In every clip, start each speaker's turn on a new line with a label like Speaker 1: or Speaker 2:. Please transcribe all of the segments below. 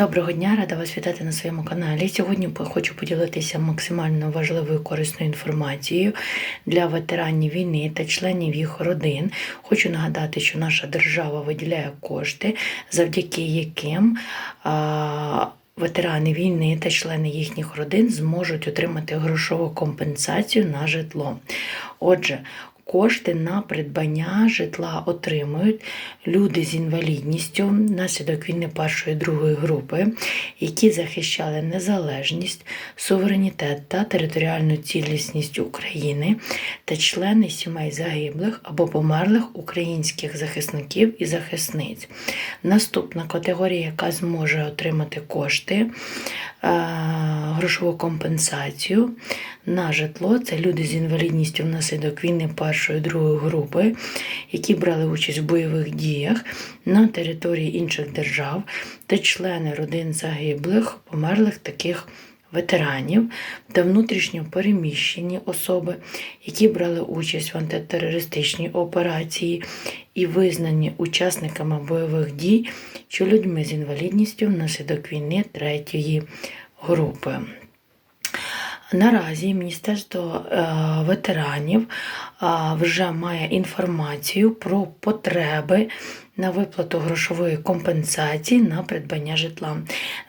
Speaker 1: Доброго дня, рада вас вітати на своєму каналі. Сьогодні хочу поділитися максимально важливою корисною інформацією для ветеранів війни та членів їх родин. Хочу нагадати, що наша держава виділяє кошти, завдяки яким а, ветерани війни та члени їхніх родин зможуть отримати грошову компенсацію на житло. Отже, Кошти на придбання житла отримують люди з інвалідністю внаслідок війни першої другої групи, які захищали незалежність, суверенітет та територіальну цілісність України та члени сімей загиблих або померлих українських захисників і захисниць. Наступна категорія, яка зможе отримати кошти, е, грошову компенсацію на житло, це люди з інвалідністю внаслідок війни першої другої групи, які брали участь в бойових діях на території інших держав та члени родин загиблих, померлих таких ветеранів та внутрішньо переміщені особи, які брали участь в антитерористичній операції і визнані учасниками бойових дій чи людьми з інвалідністю внаслідок війни третьої групи. Наразі Міністерство е, ветеранів е, вже має інформацію про потреби на виплату грошової компенсації на придбання житла.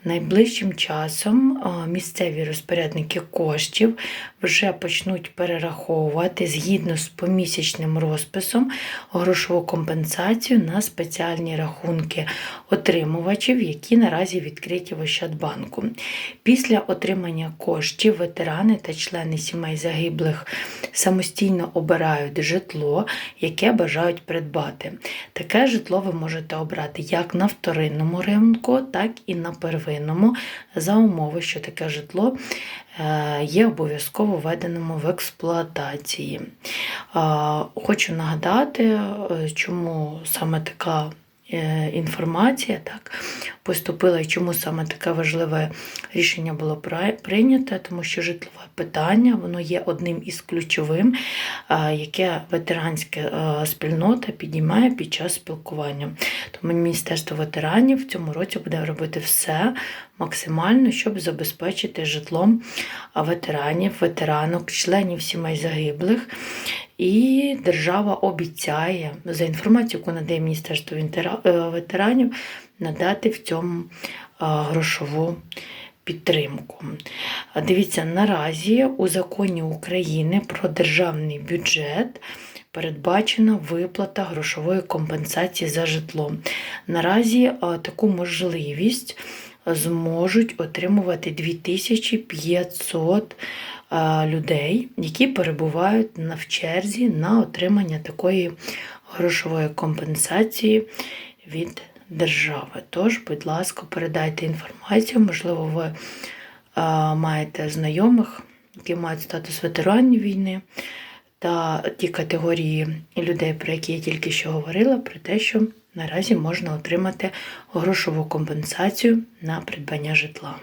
Speaker 1: Найближчим часом місцеві розпорядники коштів вже почнуть перераховувати згідно з помісячним розписом грошову компенсацію на спеціальні рахунки отримувачів, які наразі відкриті в Ощадбанку. Після отримання коштів ветерани та члени сімей загиблих самостійно обирають житло, яке бажають придбати. Таке житло ви можете обрати як на вторинному ринку, так і на первинному, за умови, що таке житло е, є обов'язково введеному в експлуатації. Е, Хочу нагадати, е, чому саме така інформація так, поступила і чому саме таке важливе рішення було прийнято, тому що житлове питання воно є одним із ключовим, яке ветеранська е, спільнота підіймає під час спілкування. Тому Міністерство ветеранів в цьому році буде робити все максимально, щоб забезпечити житлом ветеранів, ветеранок, членів сімей загиблих. І держава обіцяє за інформацією, яку надає Міністерство е, ветеранів, надати в цьому грошову підтримку. Дивіться, наразі у законі України про державний бюджет передбачена виплата грошової компенсації за житло. Наразі таку можливість зможуть отримувати 2500 а, людей, які перебувають на в черзі на отримання такої грошової компенсації від держави. Тож, будь ласка, передайте інформацію. Можливо, ви маєте знайомих, які мають статус ветеранів війни, та ті категорії людей, про які я тільки що говорила, про те, що наразі можна отримати грошову компенсацію на придбання житла.